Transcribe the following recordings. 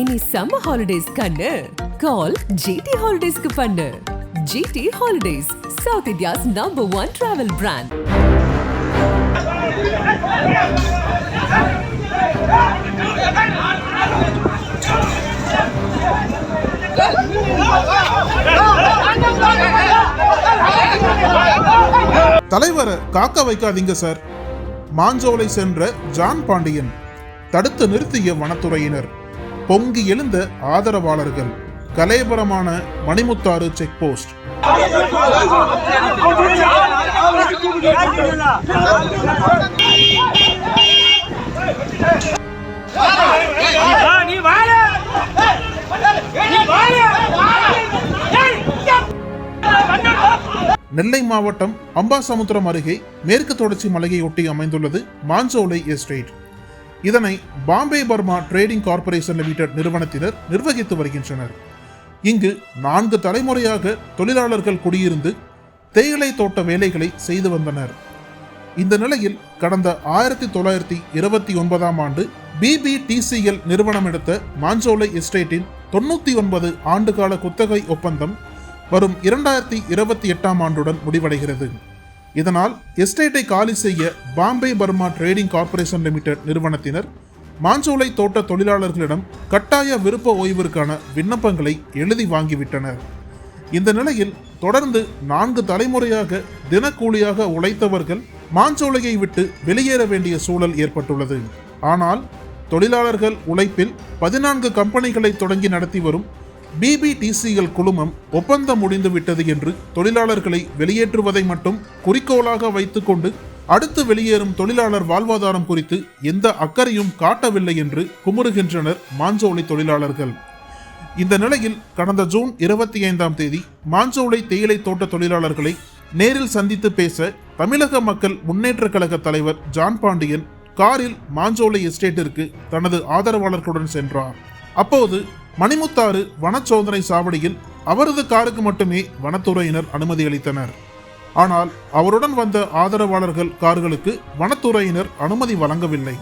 இனி summer holidays கண்ணு. கால் GT ஹாலிடேஸ்க்கு பண்ணு. GT holidays south India's number one travel brand தலைவரை காக்க வைக்காதீங்க சார். மாஞ்சோலை சென்ற ஜான் பாண்டியன் தடுத்து நிறுத்திய வனத்துறையினர். பொங்கி எழுந்த ஆதரவாளர்கள். கலைபரமான மணிமுத்தாறு செக் போஸ்ட் நெல்லை மாவட்டம் அம்பாசமுத்திரம் அருகே மேற்கு தொடர்ச்சி மலையை ஒட்டி அமைந்துள்ளது மாஞ்சோலை எஸ்டேட். இதனை Bombay Burma Trading Corporation Limited நிறுவனத்தினர் நிர்வகித்து வருகின்றனர். இங்கு நான்கு தலைமுறையாக தொழிலாளர்கள் குடியிருந்து தேயிலை தோட்ட வேலைகளை செய்து வந்தனர். இந்த நிலையில் கடந்த ஆயிரத்தி தொள்ளாயிரத்தி இருபத்தி ஒன்பதாம் ஆண்டு பிபிடிசிஎல் நிறுவனம் எடுத்த மாஞ்சோலை எஸ்டேட்டின் தொண்ணூற்றி ஒன்பது ஆண்டுகால குத்தகை ஒப்பந்தம் வரும் இரண்டாயிரத்தி இருபத்தி எட்டாம் ஆண்டுடன் முடிவடைகிறது. இதனால் எஸ்டேட்டை காலி செய்ய Bombay Burma Trading Corporation Limited நிறுவனத்தினர் மாஞ்சோலை தோட்ட தொழிலாளர்களிடம் கட்டாய விருப்ப ஓய்விற்கான விண்ணப்பங்களை எழுதி வாங்கிவிட்டனர். இந்த நிலையில் தொடர்ந்து நான்கு தலைமுறையாக தினக்கூலியாக உழைத்தவர்கள் மாஞ்சோலையை விட்டு வெளியேற வேண்டிய சூழல் ஏற்பட்டுள்ளது. ஆனால் தொழிலாளர்கள் உழைப்பில் பதினான்கு கம்பெனிகளை தொடங்கி நடத்தி வரும் பிபிடிசிஎல் குழுமம் ஒப்பந்தம் முடிந்துவிட்டது என்று தொழிலாளர்களை வெளியேற்றுவதை மட்டும் குறிக்கோளாக வைத்துக்கொண்டு அடுத்து வெளியேறும் தொழிலாளர் வாழ்வாதாரம் குறித்து எந்த அக்கறையும் காட்டவில்லை என்று குமுறுகின்றனர் மாஞ்சோலை தொழிலாளர்கள். இந்த நிலையில் கடந்த ஜூன் இருபத்தி ஐந்தாம் தேதி மாஞ்சோலை தேயிலை தோட்ட தொழிலாளர்களை நேரில் சந்தித்து பேச தமிழக மக்கள் முன்னேற்ற கழக தலைவர் ஜான் பாண்டியன் காரில் மாஞ்சோலை எஸ்டேட்டிற்கு தனது ஆதரவாளர்களுடன் சென்றார். அப்போது மணிமுத்தாறு வனச்சோதனை சாவடியில் அவரது காருக்கு மட்டுமே வனத்துறையினர் அனுமதி அளித்தனர். ஆனால் அவருடன் வந்த ஆதரவாளர்கள் கார்களுக்கு வனத்துறையினர் அனுமதி வழங்கவில்லை.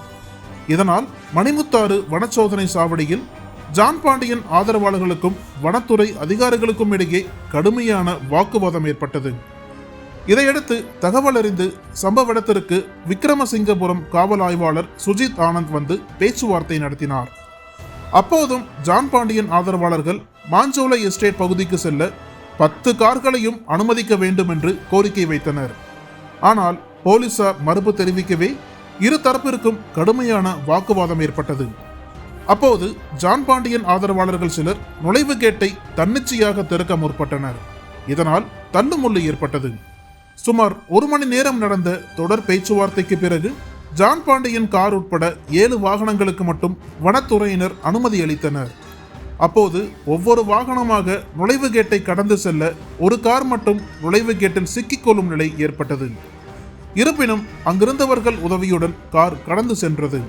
இதனால் மணிமுத்தாறு வனச்சோதனை சாவடியில் ஜான் பாண்டியன் ஆதரவாளர்களுக்கும் வனத்துறை அதிகாரிகளுக்கும் இடையே கடுமையான வாக்குவாதம் ஏற்பட்டது. இதையடுத்து தகவல் அறிந்து சம்பவ இடத்திற்கு விக்ரமசிங்கபுரம் காவல் ஆய்வாளர் சுஜித் ஆனந்த் வந்து பேச்சுவார்த்தை நடத்தினார். அப்போதும் ஜான் பாண்டியன் ஆதரவாளர்கள் மாஞ்சோலை எஸ்டேட் பகுதிக்கு செல்ல பத்து கார்களையும் அனுமதிக்க வேண்டும் என்று கோரிக்கை வைத்தனர். ஆனால் போலீசார் மறுப்பு தெரிவிக்கவே இரு தரப்பிற்கும் கடுமையான வாக்குவாதம் ஏற்பட்டது. அப்போது ஜான் பாண்டியன் ஆதரவாளர்கள் சிலர் நுழைவு கேட்டை தன்னிச்சையாக திறக்க முற்பட்டனர். இதனால் தள்ளுமுள்ளு ஏற்பட்டது. சுமார் ஒரு மணி நேரம் நடந்த தொடர் பேச்சுவார்த்தைக்கு பிறகு ஜான் பாண்டியன் கார் உட்பட ஏழு வாகனங்களுக்கு மட்டும் வனத்துறையினர் அனுமதி அளித்தனர். அப்போது ஒவ்வொரு வாகனமாக நுழைவு கேட்டை கடந்து செல்ல ஒரு கார் மட்டும் நுழைவு கேட்டில் சிக்கிக்கொள்ளும் நிலை ஏற்பட்டது. இருப்பினும் அங்கிருந்தவர்கள் உதவியுடன் கார் கடந்து சென்றது.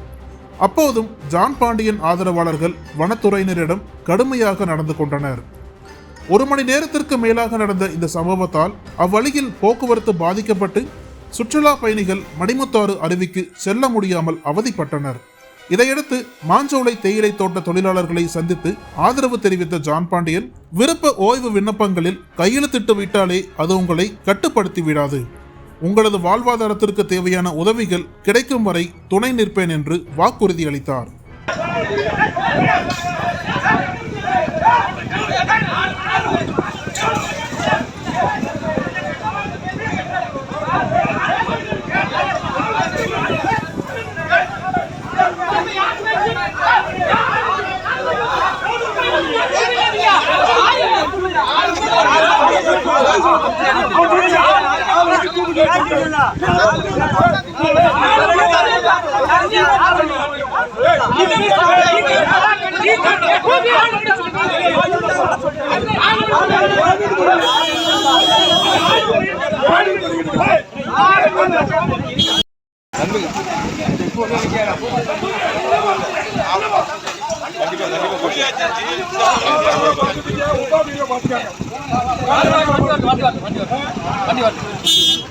அப்போதும் ஜான் பாண்டியன் ஆதரவாளர்கள் வனத்துறையினரிடம் கடுமையாக நடந்து கொண்டனர். ஒரு மணி நேரத்திற்கு மேலாக நடந்த இந்த சம்பவத்தால் அவ்வழியில் போக்குவரத்து பாதிக்கப்பட்டு சுற்றுலா பயணிகள் மணிமுத்தாறு அருவிக்கு செல்ல முடியாமல் அவதிப்பட்டனர். இதையடுத்து மாஞ்சோலை தேயிலை தோட்ட தொழிலாளர்களை சந்தித்து ஆதரவு தெரிவித்த ஜான் பாண்டியன் விருப்ப ஓய்வு விண்ணப்பங்களில் கையெழுத்திட்டு விட்டாலே அது உங்களை கட்டுப்படுத்தி விடாது. உங்களது வாழ்வாதாரத்திற்கு தேவையான உதவிகள் கிடைக்கும் வரை துணை நிற்பேன் என்று வாக்குறுதி அளித்தார். வண்டி வண்டி